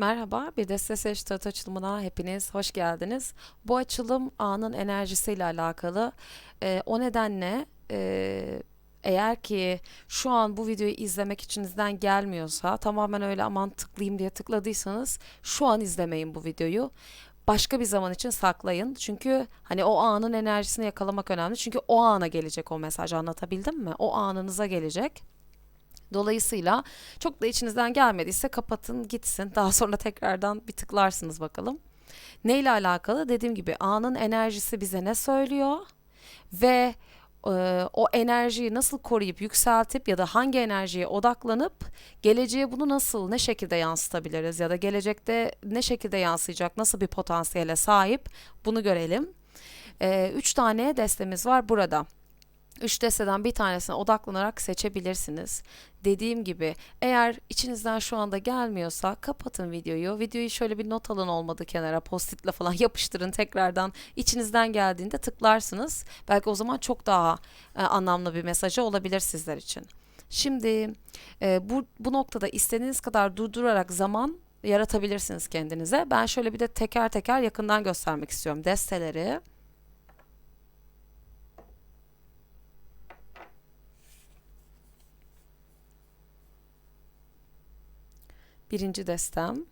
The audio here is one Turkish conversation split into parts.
Merhaba, bir de Deste Tarot açılımına hepiniz hoş geldiniz. Bu açılım anın enerjisiyle alakalı. Ee, o nedenle e, eğer ki şu an bu videoyu izlemek içinizden gelmiyorsa tamamen öyle aman tıklayayım diye tıkladıysanız şu an izlemeyin bu videoyu. Başka bir zaman için saklayın. Çünkü hani o anın enerjisini yakalamak önemli. Çünkü o ana gelecek o mesaj anlatabildim mi? O anınıza gelecek. Dolayısıyla çok da içinizden gelmediyse kapatın gitsin. Daha sonra tekrardan bir tıklarsınız bakalım. Neyle alakalı? Dediğim gibi anın enerjisi bize ne söylüyor? Ve e, o enerjiyi nasıl koruyup yükseltip ya da hangi enerjiye odaklanıp geleceğe bunu nasıl ne şekilde yansıtabiliriz ya da gelecekte ne şekilde yansıyacak nasıl bir potansiyele sahip bunu görelim. E, üç tane destemiz var burada. Üç desteden bir tanesine odaklanarak seçebilirsiniz. Dediğim gibi eğer içinizden şu anda gelmiyorsa kapatın videoyu. Videoyu şöyle bir not alın olmadı kenara postitle falan yapıştırın tekrardan. içinizden geldiğinde tıklarsınız. Belki o zaman çok daha e, anlamlı bir mesajı olabilir sizler için. Şimdi e, bu, bu noktada istediğiniz kadar durdurarak zaman yaratabilirsiniz kendinize. Ben şöyle bir de teker teker yakından göstermek istiyorum desteleri. Birinci destem.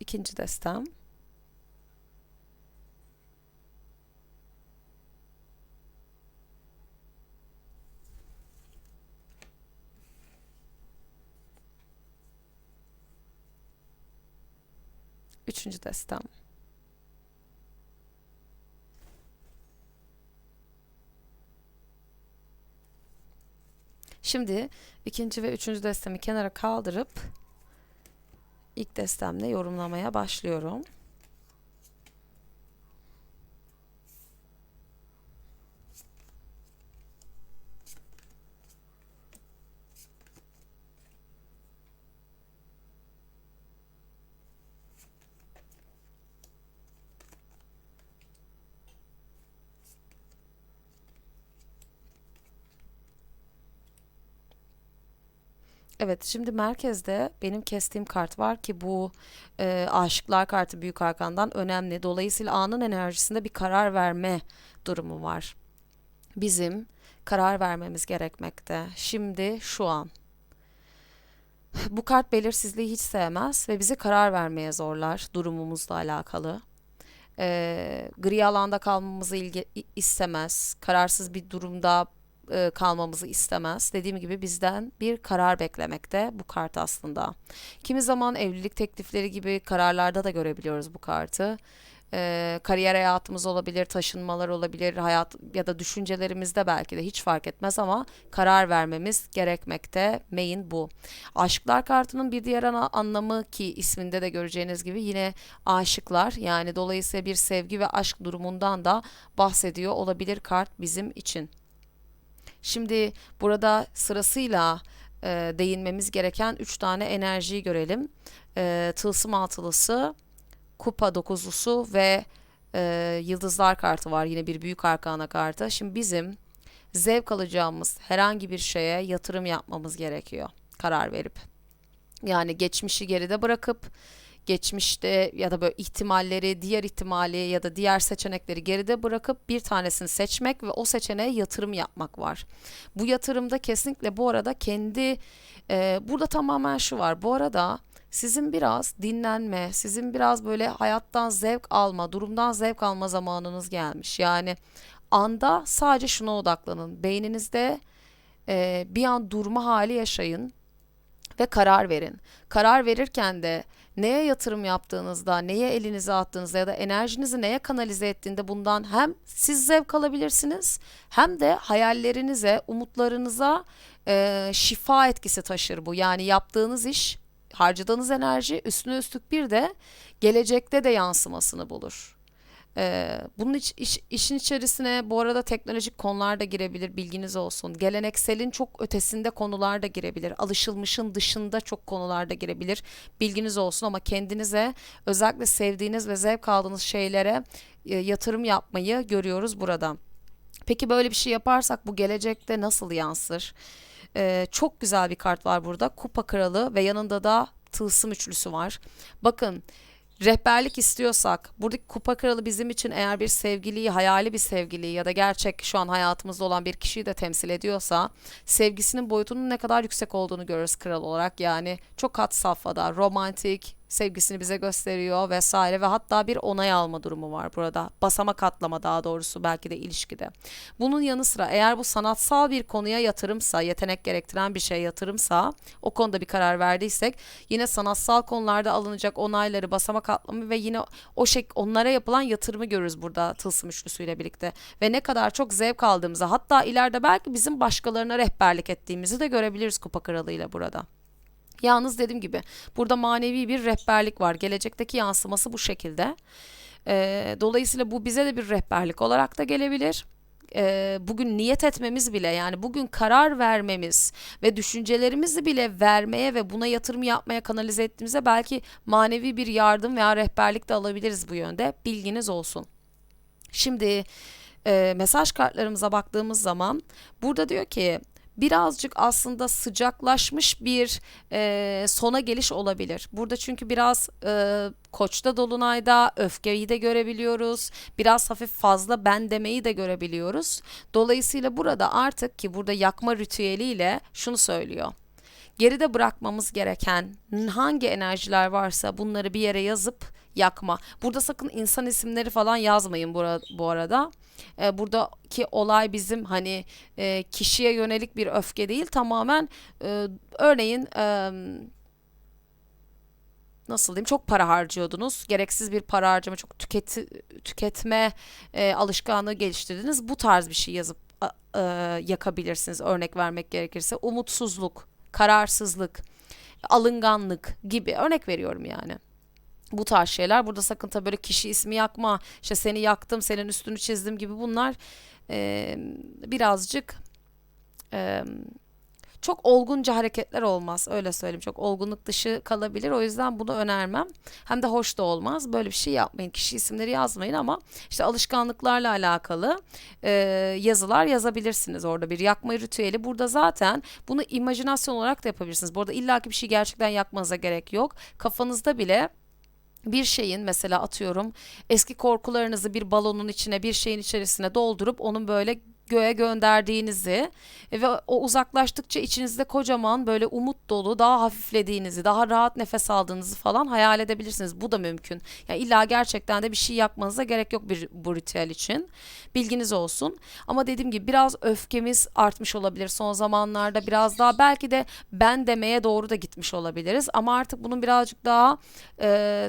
İkinci destem. Üçüncü destem. Şimdi ikinci ve üçüncü destemi kenara kaldırıp ilk destemle yorumlamaya başlıyorum. Evet, şimdi merkezde benim kestiğim kart var ki bu e, aşıklar kartı büyük arkandan önemli. Dolayısıyla anın enerjisinde bir karar verme durumu var. Bizim karar vermemiz gerekmekte. Şimdi şu an. Bu kart belirsizliği hiç sevmez ve bizi karar vermeye zorlar durumumuzla alakalı. E, gri alanda kalmamızı ilgi, istemez. Kararsız bir durumda e, kalmamızı istemez. Dediğim gibi bizden bir karar beklemekte bu kart aslında. Kimi zaman evlilik teklifleri gibi kararlarda da görebiliyoruz bu kartı. E, kariyer hayatımız olabilir, taşınmalar olabilir, hayat ya da düşüncelerimizde belki de hiç fark etmez ama karar vermemiz gerekmekte. Main bu. Aşıklar kartının bir diğer ana anlamı ki isminde de göreceğiniz gibi yine aşıklar yani dolayısıyla bir sevgi ve aşk durumundan da bahsediyor olabilir kart bizim için. Şimdi burada sırasıyla e, değinmemiz gereken 3 tane enerjiyi görelim. E, tılsım altılısı, kupa dokuzlusu ve e, yıldızlar kartı var. Yine bir büyük arkana kartı. Şimdi bizim zevk alacağımız herhangi bir şeye yatırım yapmamız gerekiyor. Karar verip. Yani geçmişi geride bırakıp geçmişte ya da böyle ihtimalleri, diğer ihtimali ya da diğer seçenekleri geride bırakıp bir tanesini seçmek ve o seçeneğe yatırım yapmak var. Bu yatırımda kesinlikle bu arada kendi e, burada tamamen şu var. Bu arada sizin biraz dinlenme, sizin biraz böyle hayattan zevk alma, durumdan zevk alma zamanınız gelmiş. Yani anda sadece şuna odaklanın. Beyninizde e, bir an durma hali yaşayın ve karar verin. Karar verirken de neye yatırım yaptığınızda, neye elinize attığınızda ya da enerjinizi neye kanalize ettiğinde bundan hem siz zevk alabilirsiniz hem de hayallerinize, umutlarınıza e, şifa etkisi taşır bu. Yani yaptığınız iş, harcadığınız enerji üstüne üstlük bir de gelecekte de yansımasını bulur. Ee, bunun iç, iş- işin içerisine bu arada teknolojik konular da girebilir bilginiz olsun. Gelenekselin çok ötesinde konular da girebilir. Alışılmışın dışında çok konular da girebilir. Bilginiz olsun ama kendinize özellikle sevdiğiniz ve zevk aldığınız şeylere e, yatırım yapmayı görüyoruz burada. Peki böyle bir şey yaparsak bu gelecekte nasıl yansır? Ee, çok güzel bir kart var burada. Kupa kralı ve yanında da tılsım üçlüsü var. Bakın rehberlik istiyorsak buradaki kupa kralı bizim için eğer bir sevgiliyi, hayali bir sevgiliyi ya da gerçek şu an hayatımızda olan bir kişiyi de temsil ediyorsa sevgisinin boyutunun ne kadar yüksek olduğunu görürüz kral olarak. Yani çok had safhada, romantik, sevgisini bize gösteriyor vesaire ve hatta bir onay alma durumu var burada. Basamak atlama daha doğrusu belki de ilişkide. Bunun yanı sıra eğer bu sanatsal bir konuya yatırımsa, yetenek gerektiren bir şeye yatırımsa, o konuda bir karar verdiysek yine sanatsal konularda alınacak onayları, basamak atlama ve yine o şey onlara yapılan yatırımı görürüz burada tılsım üçlüsüyle birlikte. Ve ne kadar çok zevk aldığımızı hatta ileride belki bizim başkalarına rehberlik ettiğimizi de görebiliriz Kupa Kralı ile burada. Yalnız dediğim gibi burada manevi bir rehberlik var. Gelecekteki yansıması bu şekilde. Ee, dolayısıyla bu bize de bir rehberlik olarak da gelebilir. Ee, bugün niyet etmemiz bile yani bugün karar vermemiz ve düşüncelerimizi bile vermeye ve buna yatırım yapmaya kanalize ettiğimizde belki manevi bir yardım veya rehberlik de alabiliriz bu yönde. Bilginiz olsun. Şimdi e, mesaj kartlarımıza baktığımız zaman burada diyor ki birazcık aslında sıcaklaşmış bir e, sona geliş olabilir. Burada çünkü biraz e, Koç'ta Dolunay'da öfkeyi de görebiliyoruz. Biraz hafif fazla ben demeyi de görebiliyoruz. Dolayısıyla burada artık ki burada yakma ritüeliyle şunu söylüyor. Geride bırakmamız gereken hangi enerjiler varsa bunları bir yere yazıp yakma. Burada sakın insan isimleri falan yazmayın bu, arada. E, buradaki olay bizim hani e, kişiye yönelik bir öfke değil tamamen e, örneğin e, nasıl diyeyim çok para harcıyordunuz. Gereksiz bir para harcama, çok tüket, tüketme e, alışkanlığı geliştirdiniz. Bu tarz bir şey yazıp e, yakabilirsiniz örnek vermek gerekirse. Umutsuzluk, kararsızlık, alınganlık gibi örnek veriyorum yani bu tarz şeyler. Burada sakın tabii böyle kişi ismi yakma, işte seni yaktım, senin üstünü çizdim gibi bunlar e, birazcık e, çok olgunca hareketler olmaz. Öyle söyleyeyim. Çok olgunluk dışı kalabilir. O yüzden bunu önermem. Hem de hoş da olmaz. Böyle bir şey yapmayın. Kişi isimleri yazmayın ama işte alışkanlıklarla alakalı e, yazılar yazabilirsiniz orada bir yakma ritüeli. Burada zaten bunu imajinasyon olarak da yapabilirsiniz. Bu arada illaki bir şey gerçekten yakmanıza gerek yok. Kafanızda bile bir şeyin mesela atıyorum eski korkularınızı bir balonun içine bir şeyin içerisine doldurup onun böyle göğe gönderdiğinizi ve o uzaklaştıkça içinizde kocaman böyle umut dolu daha hafiflediğinizi daha rahat nefes aldığınızı falan hayal edebilirsiniz. Bu da mümkün. Yani illa gerçekten de bir şey yapmanıza gerek yok bir bu ritüel için. Bilginiz olsun. Ama dediğim gibi biraz öfkemiz artmış olabilir son zamanlarda biraz daha belki de ben demeye doğru da gitmiş olabiliriz. Ama artık bunun birazcık daha e,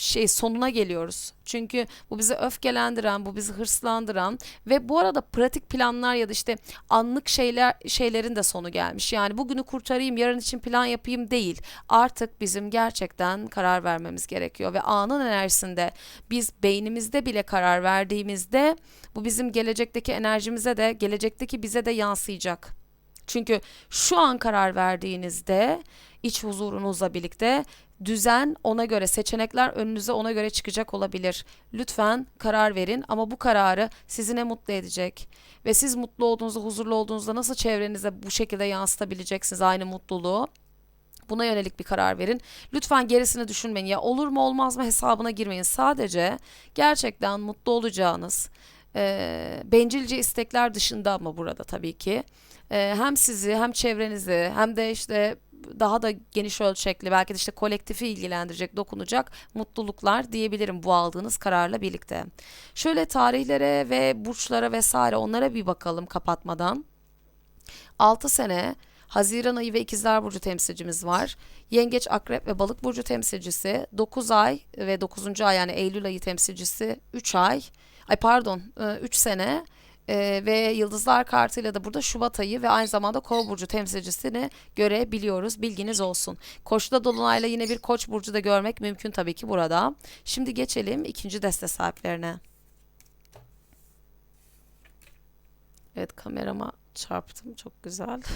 şey sonuna geliyoruz. Çünkü bu bizi öfkelendiren, bu bizi hırslandıran ve bu arada pratik planlar ya da işte anlık şeyler şeylerin de sonu gelmiş. Yani bugünü kurtarayım, yarın için plan yapayım değil. Artık bizim gerçekten karar vermemiz gerekiyor ve anın enerjisinde biz beynimizde bile karar verdiğimizde bu bizim gelecekteki enerjimize de, gelecekteki bize de yansıyacak. Çünkü şu an karar verdiğinizde iç huzurunuzla birlikte düzen ona göre seçenekler önünüze ona göre çıkacak olabilir. Lütfen karar verin ama bu kararı sizi ne mutlu edecek ve siz mutlu olduğunuzda, huzurlu olduğunuzda nasıl çevrenize bu şekilde yansıtabileceksiniz aynı mutluluğu? Buna yönelik bir karar verin. Lütfen gerisini düşünmeyin. Ya olur mu olmaz mı hesabına girmeyin. Sadece gerçekten mutlu olacağınız, e, bencilce istekler dışında ama burada tabii ki e, hem sizi hem çevrenizi hem de işte daha da geniş ölçekli belki de işte kolektifi ilgilendirecek, dokunacak mutluluklar diyebilirim bu aldığınız kararla birlikte. Şöyle tarihlere ve burçlara vesaire onlara bir bakalım kapatmadan. 6 sene Haziran ayı ve İkizler Burcu temsilcimiz var. Yengeç, Akrep ve Balık Burcu temsilcisi 9 ay ve 9. ay yani Eylül ayı temsilcisi 3 ay. Ay pardon 3 sene e, ve Yıldızlar kartıyla da burada Şubat ayı ve aynı zamanda Kova burcu temsilcisini görebiliyoruz. Bilginiz olsun. Koç'ta dolunayla yine bir Koç burcu da görmek mümkün tabii ki burada. Şimdi geçelim ikinci deste sahiplerine. Evet kamerama çarptım. Çok güzel.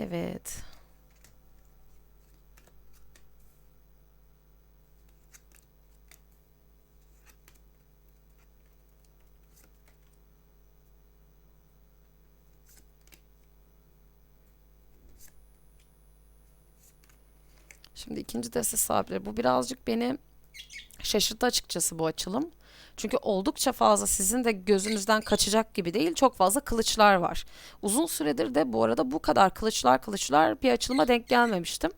Evet. Şimdi ikinci deste sahipleri. Bu birazcık beni şaşırttı açıkçası bu açılım. Çünkü oldukça fazla sizin de gözünüzden kaçacak gibi değil. Çok fazla kılıçlar var. Uzun süredir de bu arada bu kadar kılıçlar kılıçlar bir açılıma denk gelmemiştim.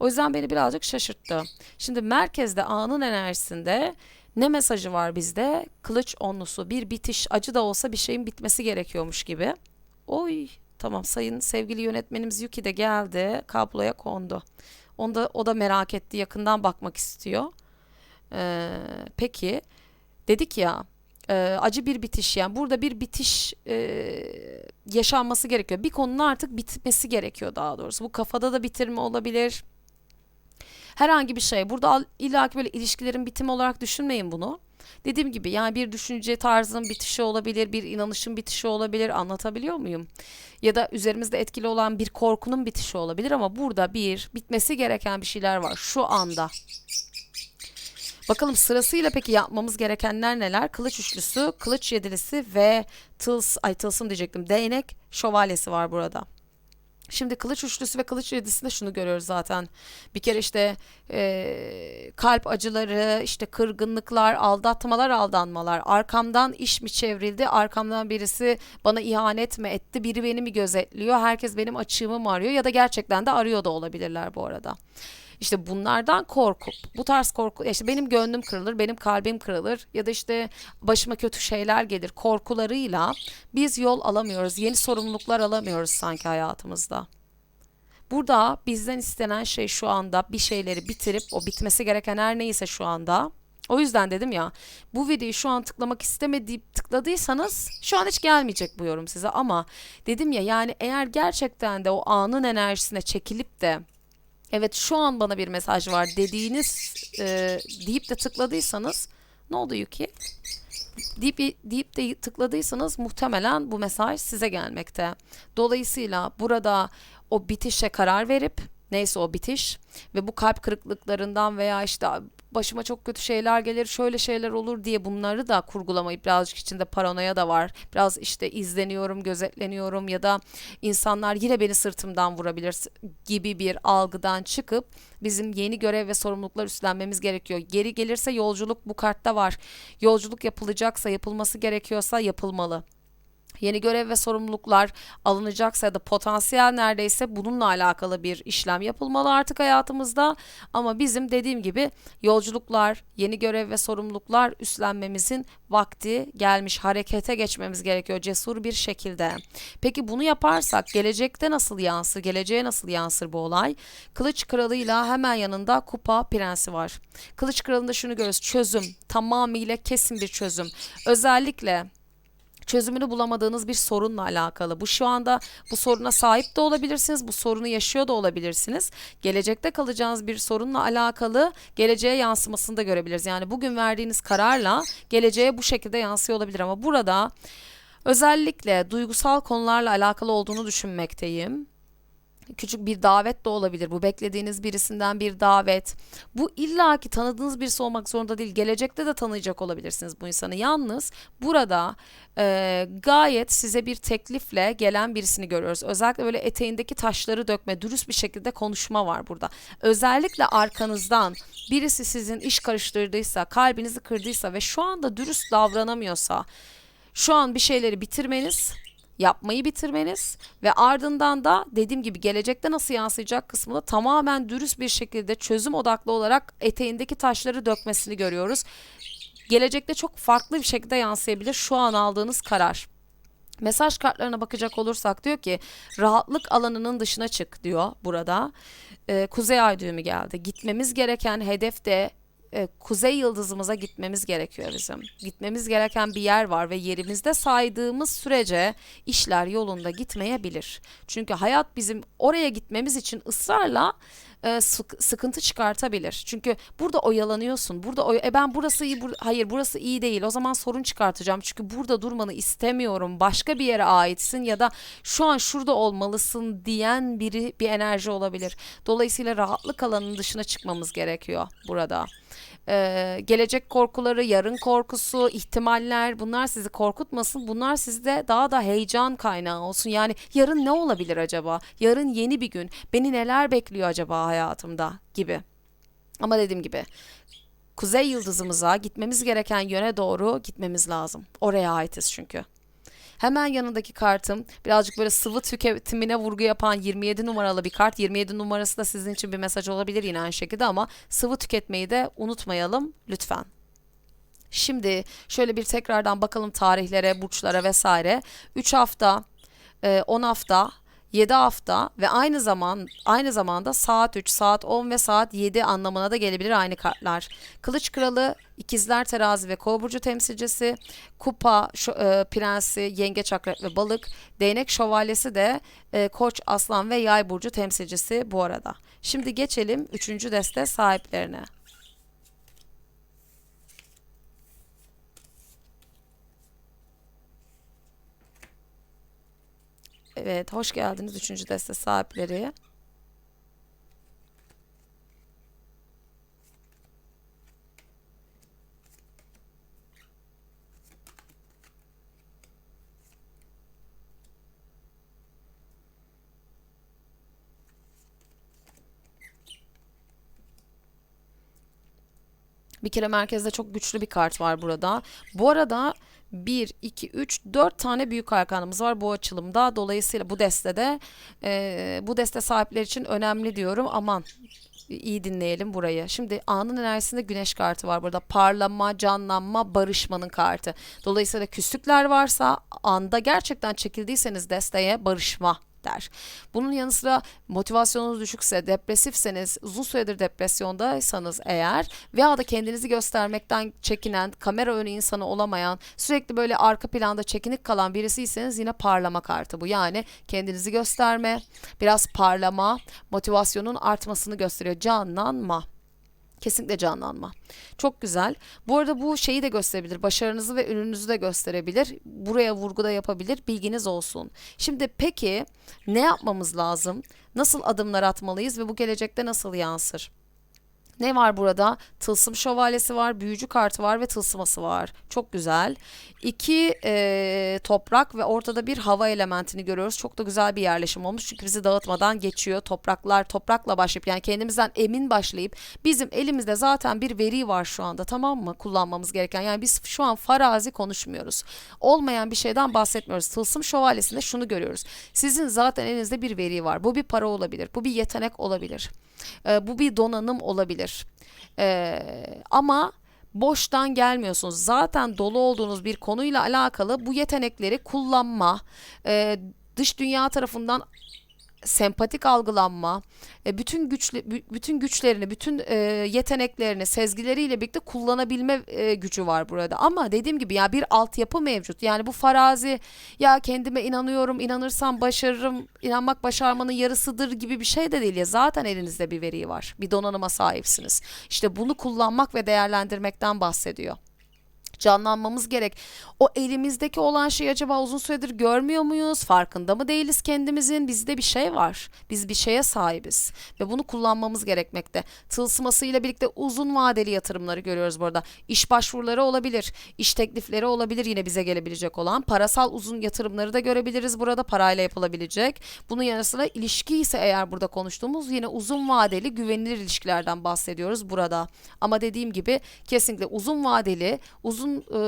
O yüzden beni birazcık şaşırttı. Şimdi merkezde anın enerjisinde ne mesajı var bizde? Kılıç onlusu bir bitiş acı da olsa bir şeyin bitmesi gerekiyormuş gibi. Oy tamam sayın sevgili yönetmenimiz Yuki de geldi kabloya kondu. Onda, o da merak etti yakından bakmak istiyor. Ee, peki dedik ya e, acı bir bitiş yani burada bir bitiş e, yaşanması gerekiyor. Bir konunun artık bitmesi gerekiyor daha doğrusu. Bu kafada da bitirme olabilir. Herhangi bir şey. Burada illaki böyle ilişkilerin bitimi olarak düşünmeyin bunu. Dediğim gibi yani bir düşünce tarzının bitişi olabilir, bir inanışın bitişi olabilir. Anlatabiliyor muyum? Ya da üzerimizde etkili olan bir korkunun bitişi olabilir ama burada bir bitmesi gereken bir şeyler var şu anda. Bakalım sırasıyla peki yapmamız gerekenler neler? Kılıç üçlüsü, kılıç yedilisi ve tıls, ay tılsım diyecektim. Değnek şövalyesi var burada. Şimdi kılıç üçlüsü ve kılıç yedilisinde şunu görüyoruz zaten. Bir kere işte eee, kalp acıları, işte kırgınlıklar, aldatmalar, aldanmalar. Arkamdan iş mi çevrildi? Arkamdan birisi bana ihanet mi etti? Biri beni mi gözetliyor? Herkes benim açığımı mı arıyor? Ya da gerçekten de arıyor da olabilirler bu arada. İşte bunlardan korkup bu tarz korku işte benim gönlüm kırılır, benim kalbim kırılır ya da işte başıma kötü şeyler gelir korkularıyla biz yol alamıyoruz. Yeni sorumluluklar alamıyoruz sanki hayatımızda. Burada bizden istenen şey şu anda bir şeyleri bitirip o bitmesi gereken her neyse şu anda. O yüzden dedim ya bu videoyu şu an tıklamak istemediğip tıkladıysanız şu an hiç gelmeyecek bu yorum size ama dedim ya yani eğer gerçekten de o anın enerjisine çekilip de evet şu an bana bir mesaj var dediğiniz e, deyip de tıkladıysanız ne oldu Yuki? Deyip, deyip de tıkladıysanız muhtemelen bu mesaj size gelmekte. Dolayısıyla burada o bitişe karar verip neyse o bitiş ve bu kalp kırıklıklarından veya işte başıma çok kötü şeyler gelir, şöyle şeyler olur diye bunları da kurgulamayıp birazcık içinde paranoya da var. Biraz işte izleniyorum, gözetleniyorum ya da insanlar yine beni sırtımdan vurabilir gibi bir algıdan çıkıp bizim yeni görev ve sorumluluklar üstlenmemiz gerekiyor. Geri gelirse yolculuk bu kartta var. Yolculuk yapılacaksa, yapılması gerekiyorsa yapılmalı yeni görev ve sorumluluklar alınacaksa ya da potansiyel neredeyse bununla alakalı bir işlem yapılmalı artık hayatımızda. Ama bizim dediğim gibi yolculuklar, yeni görev ve sorumluluklar üstlenmemizin vakti gelmiş. Harekete geçmemiz gerekiyor cesur bir şekilde. Peki bunu yaparsak gelecekte nasıl yansır? Geleceğe nasıl yansır bu olay? Kılıç kralıyla hemen yanında kupa prensi var. Kılıç kralında şunu görüyoruz. Çözüm. Tamamıyla kesin bir çözüm. Özellikle çözümünü bulamadığınız bir sorunla alakalı. Bu şu anda bu soruna sahip de olabilirsiniz, bu sorunu yaşıyor da olabilirsiniz. Gelecekte kalacağınız bir sorunla alakalı geleceğe yansımasını da görebiliriz. Yani bugün verdiğiniz kararla geleceğe bu şekilde yansıyor olabilir ama burada özellikle duygusal konularla alakalı olduğunu düşünmekteyim küçük bir davet de olabilir. Bu beklediğiniz birisinden bir davet. Bu illaki tanıdığınız birisi olmak zorunda değil. Gelecekte de tanıyacak olabilirsiniz bu insanı. Yalnız burada e, gayet size bir teklifle gelen birisini görüyoruz. Özellikle böyle eteğindeki taşları dökme, dürüst bir şekilde konuşma var burada. Özellikle arkanızdan birisi sizin iş karıştırdıysa, kalbinizi kırdıysa ve şu anda dürüst davranamıyorsa, şu an bir şeyleri bitirmeniz yapmayı bitirmeniz ve ardından da dediğim gibi gelecekte nasıl yansıyacak kısmında tamamen dürüst bir şekilde çözüm odaklı olarak eteğindeki taşları dökmesini görüyoruz. Gelecekte çok farklı bir şekilde yansıyabilir şu an aldığınız karar. Mesaj kartlarına bakacak olursak diyor ki rahatlık alanının dışına çık diyor burada. Ee, Kuzey ay düğümü geldi. Gitmemiz gereken hedef de e, kuzey yıldızımıza gitmemiz gerekiyor bizim. Gitmemiz gereken bir yer var ve yerimizde saydığımız sürece işler yolunda gitmeyebilir. Çünkü hayat bizim oraya gitmemiz için ısrarla e, sık- sıkıntı çıkartabilir. Çünkü burada oyalanıyorsun. Burada oy e ben burası iyi, bur- hayır burası iyi değil. O zaman sorun çıkartacağım. Çünkü burada durmanı istemiyorum. Başka bir yere aitsin ya da şu an şurada olmalısın diyen biri bir enerji olabilir. Dolayısıyla rahatlık alanının dışına çıkmamız gerekiyor burada. Ee, gelecek korkuları, yarın korkusu, ihtimaller bunlar sizi korkutmasın. Bunlar sizde daha da heyecan kaynağı olsun. Yani yarın ne olabilir acaba? Yarın yeni bir gün. Beni neler bekliyor acaba hayatımda gibi. Ama dediğim gibi kuzey yıldızımıza gitmemiz gereken yöne doğru gitmemiz lazım. Oraya aitiz çünkü. Hemen yanındaki kartım birazcık böyle sıvı tüketimine vurgu yapan 27 numaralı bir kart. 27 numarası da sizin için bir mesaj olabilir yine aynı şekilde ama sıvı tüketmeyi de unutmayalım lütfen. Şimdi şöyle bir tekrardan bakalım tarihlere, burçlara vesaire. 3 hafta, e, 10 hafta, 7 hafta ve aynı zaman aynı zamanda saat 3, saat 10 ve saat 7 anlamına da gelebilir aynı kartlar. Kılıç Kralı, İkizler Terazi ve Kova burcu temsilcisi, Kupa şo- e, Prensi, Yengeç Akrep ve Balık, Değnek Şövalyesi de e, Koç, Aslan ve Yay burcu temsilcisi bu arada. Şimdi geçelim 3. deste sahiplerine. Evet, hoş geldiniz 3. deste sahipleri. Bir kere merkezde çok güçlü bir kart var burada. Bu arada 1, 2, 3, 4 tane büyük arkanımız var bu açılımda. Dolayısıyla bu destede e, bu deste sahipleri için önemli diyorum. Aman iyi dinleyelim burayı. Şimdi anın enerjisinde güneş kartı var burada. Parlama, canlanma, barışmanın kartı. Dolayısıyla küslükler varsa anda gerçekten çekildiyseniz desteğe barışma der. Bunun yanı sıra motivasyonunuz düşükse, depresifseniz, uzun süredir depresyondaysanız eğer veya da kendinizi göstermekten çekinen, kamera önü insanı olamayan, sürekli böyle arka planda çekinik kalan birisiyseniz yine parlama kartı bu. Yani kendinizi gösterme, biraz parlama, motivasyonun artmasını gösteriyor. Canlanma. Kesinlikle canlanma. Çok güzel. Bu arada bu şeyi de gösterebilir. Başarınızı ve ürününüzü de gösterebilir. Buraya vurgu da yapabilir. Bilginiz olsun. Şimdi peki ne yapmamız lazım? Nasıl adımlar atmalıyız ve bu gelecekte nasıl yansır? Ne var burada? Tılsım şövalyesi var, büyücü kartı var ve tılsıması var. Çok güzel. İki e, toprak ve ortada bir hava elementini görüyoruz. Çok da güzel bir yerleşim olmuş. Çünkü bizi dağıtmadan geçiyor. Topraklar toprakla başlayıp yani kendimizden emin başlayıp bizim elimizde zaten bir veri var şu anda tamam mı? Kullanmamız gereken. Yani biz şu an farazi konuşmuyoruz. Olmayan bir şeyden bahsetmiyoruz. Tılsım şövalyesinde şunu görüyoruz. Sizin zaten elinizde bir veri var. Bu bir para olabilir. Bu bir yetenek olabilir. E, bu bir donanım olabilir. E, ama boştan gelmiyorsunuz. Zaten dolu olduğunuz bir konuyla alakalı bu yetenekleri kullanma, e, dış dünya tarafından sempatik algılanma, e, bütün güçlü bütün güçlerini, bütün e, yeteneklerini, sezgileriyle birlikte kullanabilme e, gücü var burada. Ama dediğim gibi ya bir altyapı mevcut. Yani bu farazi ya kendime inanıyorum, inanırsam başarırım, inanmak başarmanın yarısıdır gibi bir şey de değil ya. Zaten elinizde bir veri var. Bir donanıma sahipsiniz. İşte bunu kullanmak ve değerlendirmekten bahsediyor canlanmamız gerek. O elimizdeki olan şeyi acaba uzun süredir görmüyor muyuz? Farkında mı değiliz kendimizin? Bizde bir şey var. Biz bir şeye sahibiz ve bunu kullanmamız gerekmekte. Tılsımasıyla birlikte uzun vadeli yatırımları görüyoruz burada. İş başvuruları olabilir, iş teklifleri olabilir yine bize gelebilecek olan. Parasal uzun yatırımları da görebiliriz burada parayla yapılabilecek. Bunun yanı sıra ilişki ise eğer burada konuştuğumuz yine uzun vadeli güvenilir ilişkilerden bahsediyoruz burada. Ama dediğim gibi kesinlikle uzun vadeli, uzun e,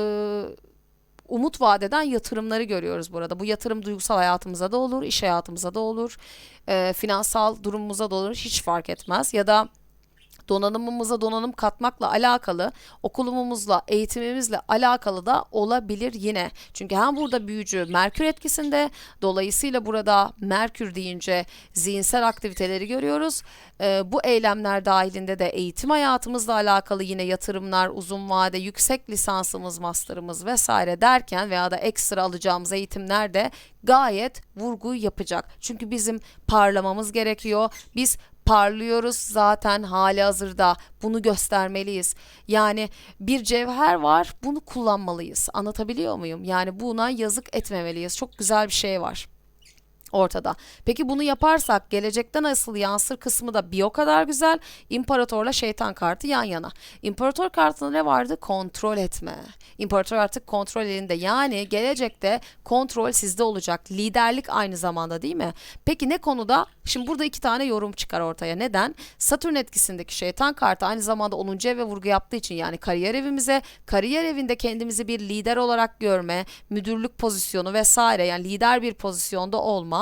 umut vadeden yatırımları görüyoruz burada. Bu yatırım duygusal hayatımıza da olur, iş hayatımıza da olur, e, finansal durumumuza da olur, hiç fark etmez. Ya da donanımımıza donanım katmakla alakalı, okulumuzla, eğitimimizle alakalı da olabilir yine. Çünkü hem burada büyücü Merkür etkisinde, dolayısıyla burada Merkür deyince zihinsel aktiviteleri görüyoruz. Ee, bu eylemler dahilinde de eğitim hayatımızla alakalı yine yatırımlar, uzun vade, yüksek lisansımız, master'ımız vesaire derken veya da ekstra alacağımız eğitimler de gayet vurgu yapacak. Çünkü bizim parlamamız gerekiyor. Biz Parlıyoruz zaten hali hazırda. Bunu göstermeliyiz. Yani bir cevher var, bunu kullanmalıyız. Anlatabiliyor muyum? Yani buna yazık etmemeliyiz. Çok güzel bir şey var ortada. Peki bunu yaparsak gelecekte nasıl yansır kısmı da bir o kadar güzel. İmparatorla şeytan kartı yan yana. İmparator kartında ne vardı? Kontrol etme. İmparator artık kontrol elinde. Yani gelecekte kontrol sizde olacak. Liderlik aynı zamanda değil mi? Peki ne konuda? Şimdi burada iki tane yorum çıkar ortaya. Neden? Satürn etkisindeki şeytan kartı aynı zamanda 10. eve vurgu yaptığı için yani kariyer evimize, kariyer evinde kendimizi bir lider olarak görme, müdürlük pozisyonu vesaire yani lider bir pozisyonda olma,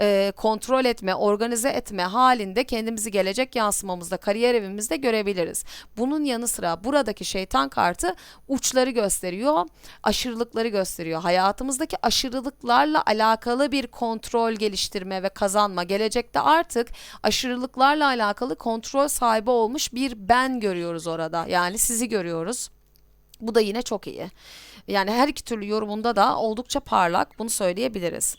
e, kontrol etme, organize etme halinde kendimizi gelecek yansımamızda, kariyer evimizde görebiliriz. Bunun yanı sıra buradaki şeytan kartı uçları gösteriyor, aşırılıkları gösteriyor. Hayatımızdaki aşırılıklarla alakalı bir kontrol geliştirme ve kazanma. Gelecekte artık aşırılıklarla alakalı kontrol sahibi olmuş bir ben görüyoruz orada. Yani sizi görüyoruz. Bu da yine çok iyi. Yani her iki türlü yorumunda da oldukça parlak bunu söyleyebiliriz.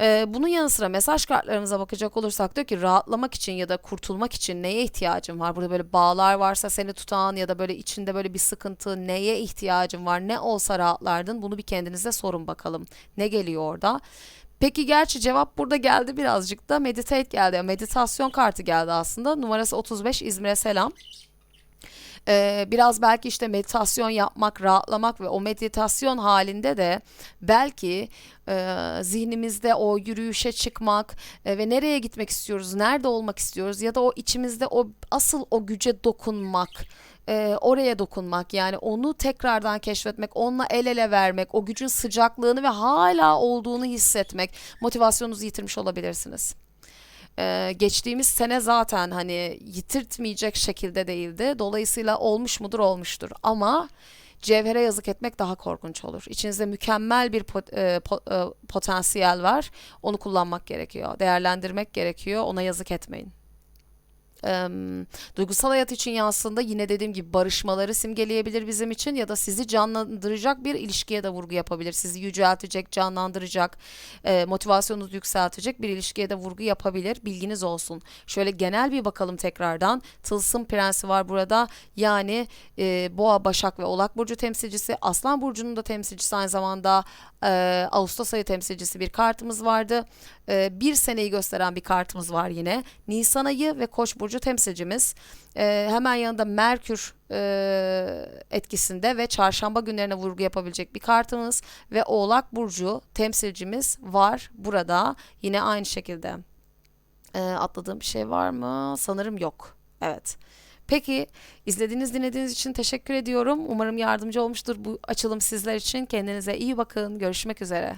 Ee, bunun yanı sıra mesaj kartlarımıza bakacak olursak diyor ki rahatlamak için ya da kurtulmak için neye ihtiyacın var? Burada böyle bağlar varsa seni tutan ya da böyle içinde böyle bir sıkıntı neye ihtiyacın var? Ne olsa rahatlardın? Bunu bir kendinize sorun bakalım. Ne geliyor orada? Peki gerçi cevap burada geldi birazcık da meditate geldi. Meditasyon kartı geldi aslında. Numarası 35 İzmir'e selam. Ee, biraz belki işte meditasyon yapmak, rahatlamak ve o meditasyon halinde de belki e, zihnimizde o yürüyüşe çıkmak e, ve nereye gitmek istiyoruz, nerede olmak istiyoruz ya da o içimizde o asıl o güce dokunmak e, oraya dokunmak yani onu tekrardan keşfetmek, onunla el ele vermek, o gücün sıcaklığını ve hala olduğunu hissetmek motivasyonunuzu yitirmiş olabilirsiniz. Ee, geçtiğimiz sene zaten hani yitirtmeyecek şekilde değildi. Dolayısıyla olmuş mudur olmuştur. Ama cevhere yazık etmek daha korkunç olur. İçinizde mükemmel bir pot, e, po, e, potansiyel var. Onu kullanmak gerekiyor. Değerlendirmek gerekiyor. Ona yazık etmeyin. Eee, duygusal hayat için yansında yine dediğim gibi barışmaları simgeleyebilir bizim için ya da sizi canlandıracak bir ilişkiye de vurgu yapabilir. Sizi yüceltecek, canlandıracak, eee, motivasyonunuzu yükseltecek bir ilişkiye de vurgu yapabilir. Bilginiz olsun. Şöyle genel bir bakalım tekrardan. Tılsım prensi var burada. Yani eee, Boğa, Başak ve Oğlak burcu temsilcisi. Aslan burcunun da temsilcisi aynı zamanda eee, Ağustos ayı temsilcisi bir kartımız vardı. Eee, bir seneyi gösteren bir kartımız var yine. Nisan ayı ve Koç burcu temsilcimiz. Eee, hemen yanında Merkür eee, etkisinde ve çarşamba günlerine vurgu yapabilecek bir kartımız ve Oğlak burcu temsilcimiz var burada. Yine aynı şekilde. Eee, atladığım bir şey var mı? Sanırım yok. Evet. Peki izlediğiniz dinlediğiniz için teşekkür ediyorum. Umarım yardımcı olmuştur bu açılım sizler için. Kendinize iyi bakın. Görüşmek üzere.